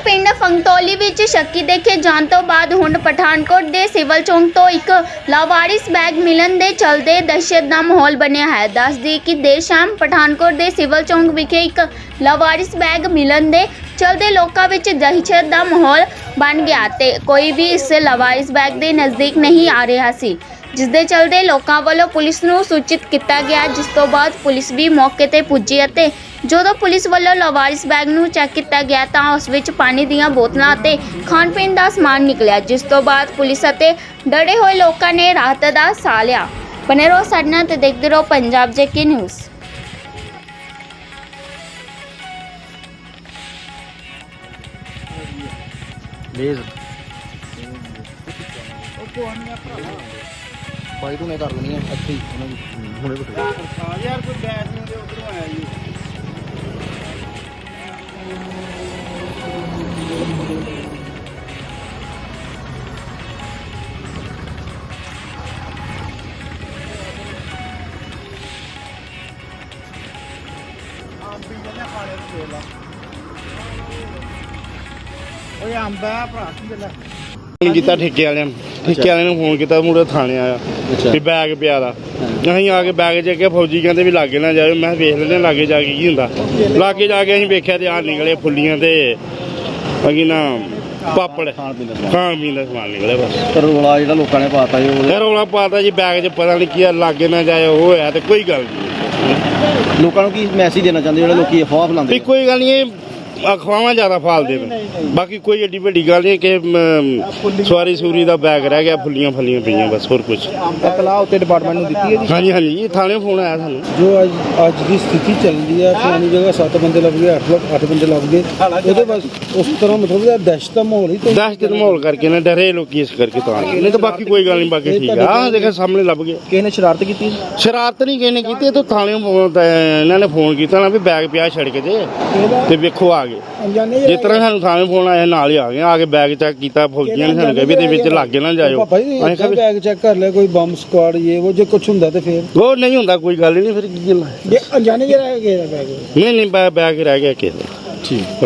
ਪਿੰਡ ਫੰਗਤੌਲੀ ਵਿੱਚ ਸ਼ੱਕੀ ਦੇਖੇ ਜਾਣ ਤੋਂ ਬਾਅਦ ਹੁਣ ਪਠਾਨਕੋਟ ਦੇ ਸਿਵਲ ਚੌਂਕ ਤੋਂ ਇੱਕ ਲਾਵਾਰਿਸ ਬੈਗ ਮਿਲਣ ਦੇ ਚਲਦੇ ਦਹਿਸ਼ਤ ਦਾ ਮਾਹੌਲ ਬਣਿਆ ਹੈ। ਦੱਸਦੀ ਕਿ ਦੇਰ ਸ਼ਾਮ ਪਠਾਨਕੋਟ ਦੇ ਸਿਵਲ ਚੌਂਕ ਵਿਖੇ ਇੱਕ ਲਾਵਾਰਿਸ ਬੈਗ ਮਿਲਣ ਦੇ ਚਲਦੇ ਲੋਕਾਂ ਵਿੱਚ ਦਹਿਸ਼ਤ ਦਾ ਮਾਹੌਲ ਬਣ ਗਿਆ ਤੇ ਕੋਈ ਵੀ ਇਸ ਲਾਵਾਰਿਸ ਬੈਗ ਦੇ ਨਜ਼ਦੀਕ ਨਹੀਂ ਆ ਰਿਹਾ ਸੀ। ਜਿਸ ਦੇ ਚਲਦੇ ਲੋਕਾਂ ਵੱਲੋਂ ਪੁਲਿਸ ਨੂੰ ਸੂਚਿਤ ਕੀਤਾ ਗਿਆ ਜਿਸ ਤੋਂ ਬਾਅਦ ਪੁਲਿਸ ਵੀ ਮੌਕੇ ਤੇ ਪੁੱਜੀ ਅਤੇ ਜਦੋਂ ਪੁਲਿਸ ਵੱਲੋਂ ਲਾਵਾਰਿਸ ਬੈਗ ਨੂੰ ਚੈੱਕ ਕੀਤਾ ਗਿਆ ਤਾਂ ਉਸ ਵਿੱਚ ਪਾਣੀ ਦੀਆਂ ਬੋਤਲਾਂ ਅਤੇ ਖਾਣ ਪੀਣ ਦਾ ਸਮਾਨ ਨਿਕਲਿਆ ਜਿਸ ਤੋਂ ਬਾਅਦ ਪੁਲਿਸ ਅਤੇ ਡਰੇ ਹੋਏ ਲੋਕਾਂ ਨੇ ਰਾਹਤ ਦਾ ਸਾਹ ਲਿਆ। ਬਨੇ ਰਹੋ ਸਾਡੇ ਨਾਲ ਤੇ ਦੇਖਦੇ ਰਹੋ ਪੰਜਾਬ ਜੇਕੇ ਨਿਊਜ਼। ਤੂੰ ਨੇ ਕਰ ਲੈਣੀ ਹੈ ਇੱਥੇ ਹੀ ਉਹਨਾਂ ਦੀ। ਹੁਣੇ ਬਿਠਾ। ਹਾਂ ਯਾਰ ਕੋਈ ਬੈਗ ਨਹੀਂ ਦੇ ਉਧਰੋਂ ਆਇਆ ਜੀ। ਅੰਬ ਵੀ ਜਨੇ ਖਾਣੇ ਨੂੰ ਦੇ ਲਾ ਓਏ ਅੰਬ ਆ ਭਰਾ ਕੀ ਗੱਲ ਆ? ਫੋਨ ਕੀਤਾ ਠੇਕੇ ਵਾਲਿਆਂ ਨੂੰ। ਠੇਕੇ ਵਾਲਿਆਂ ਨੂੰ ਫੋਨ ਕੀਤਾ ਮੁੰਡਾ ਥਾਣੇ ਆਇਆ। ਅੱਛਾ। ਵੀ ਬੈਗ ਪਿਆ ਦਾ। ਅਸੀਂ ਆ ਕੇ ਬੈਗ ਚੱਕਿਆ ਫੌਜੀ ਕਹਿੰਦੇ ਵੀ ਲਾਗੇ ਨਾ ਜਾਇਓ। ਮੈਂ ਕਿਹਾ ਵੇਖ ਲੈਂਦੇ ਹਾਂ ਲਾਗੇ ਜਾ ਕੇ ਕੀ ਹੁੰਦਾ। ਲਾਗੇ ਜਾ ਕੇ ਅਸੀਂ ਵੇਖਿਆ ਤੇ ਆ ਨਿਕਲੇ ਫੁੱਲੀਆਂ ਤੇ ਅਗੀ ਨਾ ਪਾਪੜ। ਖਾਣ ਪੀਣ ਦਾ ਸਮਾਨ। ਖਾਣ ਪੀਣ ਦਾ ਸਮਾਨ ਨਿਕਲਿਆ ਬਸ। ਪਰ ਰੋਲਾ ਜਿਹੜਾ ਲੋਕਾਂ ਨੇ ਪਾਤਾ ਜੀ ਉਹਦੇ। ਫਿਰ ਰੌਲਾ ਪਾਤਾ ਜੀ ਬੈਗ 'ਚ ਪਤਾ ਨਹੀਂ ਕੀ ਆ ਲਾਗੇ ਨਾ ਜਾਇਓ ਉਹ ਹੋਇਆ ਤੇ ਕੋਈ ਗੱਲ ਨਹੀਂ ਲੋਕਾਂ ਨੂੰ ਕੀ ਮੈਸੇਜ ਦੇਣਾ ਚਾਹੁੰਦੇ ਜਿਹੜੇ ਲੋਕੀ ਅਫਵਾਹ ਵੀ ਫੈਲਾਉਂਦੇ ਕੋਈ ਗੱਲ ਨਹੀਂ ਇਹ ਅਖਵਾਵਾਂ ਜ਼ਿਆਦਾ ਫਾਲਦੇ ਨੇ ਬਾਕੀ ਕੋਈ ਏਡੀ ਵੱਡੀ ਗੱਲ ਨਹੀਂ ਕਿ ਮ, ਸਵਾਰੀ ਸੂਰੀ ਦਾ ਬੈਗ ਰਹਿ ਗਿਆ ਫੁੱਲੀਆਂ ਫਲੀਆਂ ਪਈਆਂ ਬਸ ਹੋਰ ਕੁਝ ਇਤਲਾਹ ਉੱਤੇ ਡਿਪਾਰਟਮੈਂਟ ਨੂੰ ਦਿੱਤੀ ਹੈ ਜੀ? ਹਾਂਜੀ ਹਾਂਜੀ ਜੀ ਥਾਣੇ ਫੋਨ ਆਇਆ ਸਾਨੂੰ। ਜੋ ਅੱਜ ਅੱਜ ਦੀ ਸਥਿਤੀ ਚੱਲ ਰਹੀ ਹੈ ਫਲਾਣੀ ਜਗ੍ਹਾ 7 ਬੰਦੇ ਲੱਭ ਗਏ 8 ਲੱਖ 8 ਬੰਦੇ ਲੱਭ ਗਏ। ਉਹਦੇ ਬਸ ਉਸ ਤਰ੍ਹਾਂ ਮਤਲਬ ਦਾ ਦਹਿਸ਼ਤ ਦਾ ਮਾਹੌਲ ਹੀ ਤੇ ਦਹਿਸ਼ਤ ਦੇ ਮਾਹੌਲ ਕਰਕੇ ਨਾ ਡਰੇ ਲੋਕੀ ਇਸ ਕਰਕੇ ਤਾਂ। ਨਹੀਂ ਤਾਂ ਬਾਕੀ ਕੋਈ ਗੱਲ ਨਹੀਂ ਬਾਕੀ ਠੀਕ ਆ। ਆਹ ਦੇਖੋ ਸਾਹਮਣੇ ਲੱਭ ਗਏ ਕਿਸੇ ਨੇ ਸ਼ਰਾਰਤ ਕੀਤੀ ਸ਼ਰਾਰਤ ਨਹੀਂ ਕਿਸੇ ਨੇ ਕੀਤੀ ਇਹ ਤਾਂ ਥਾਣੇ ਇਹਨਾਂ ਨੇ ਫੋਨ ਕੀਤਾ ਨਾ ਵੀ ਬੈਗ ਪਿਆ ਸੜਕ ਤੇ ਤੇ ਵੇਖੋ ਆ ਗਏ ਅਣਜਾਣੇ ਜਿਸ ਤਰ੍ਹਾਂ ਸਾਨੂੰ ਥਾਣੇ ਫੋਨ ਆਇਆ ਨਾਲ ਹੀ ਆ ਗਏ ਆ ਕੇ ਬੈਗ ਚੈੱਕ ਕੀਤਾ ਫੌਜੀਆਂ ਨੇ ਸਾਨੂੰ ਕਿਹਾ ਵੀ ਇਹਦੇ ਵਿੱਚ ਲਾਗੇ ਨਾ ਜਾਇਓ। ਪਾਪਾ ਜੀ ਅਸੀਂ ਕਿਹਾ ਵੀ ਬੈਗ ਚੈੱਕ ਕਰ ਲਿਆ ਕੋਈ ਬੰਬ ਸਕਾਡ ਇਹ ਉਹ ਜੇ ਕੁਝ ਹੁੰਦਾ ਤੇ ਫੇਰ। ਉਹ ਨਹੀਂ ਹੁੰਦਾ ਕੋਈ ਗੱਲ ਹੀ ਨਹੀਂ ਫਿਰ ਕੀ ਗੱਲ ਹੈ? ਜੇ ਅਣਜਾਣੇ ਜਿਹੜਾ ਹੈ ਗਿਆ ਬੈਗ ਨਹੀਂ ਨਹੀਂ ਬੈ- ਬੈਗ ਰਹਿ ਗਿਆ ਕਿਸੇ ਦਾ। ਠੀਕ।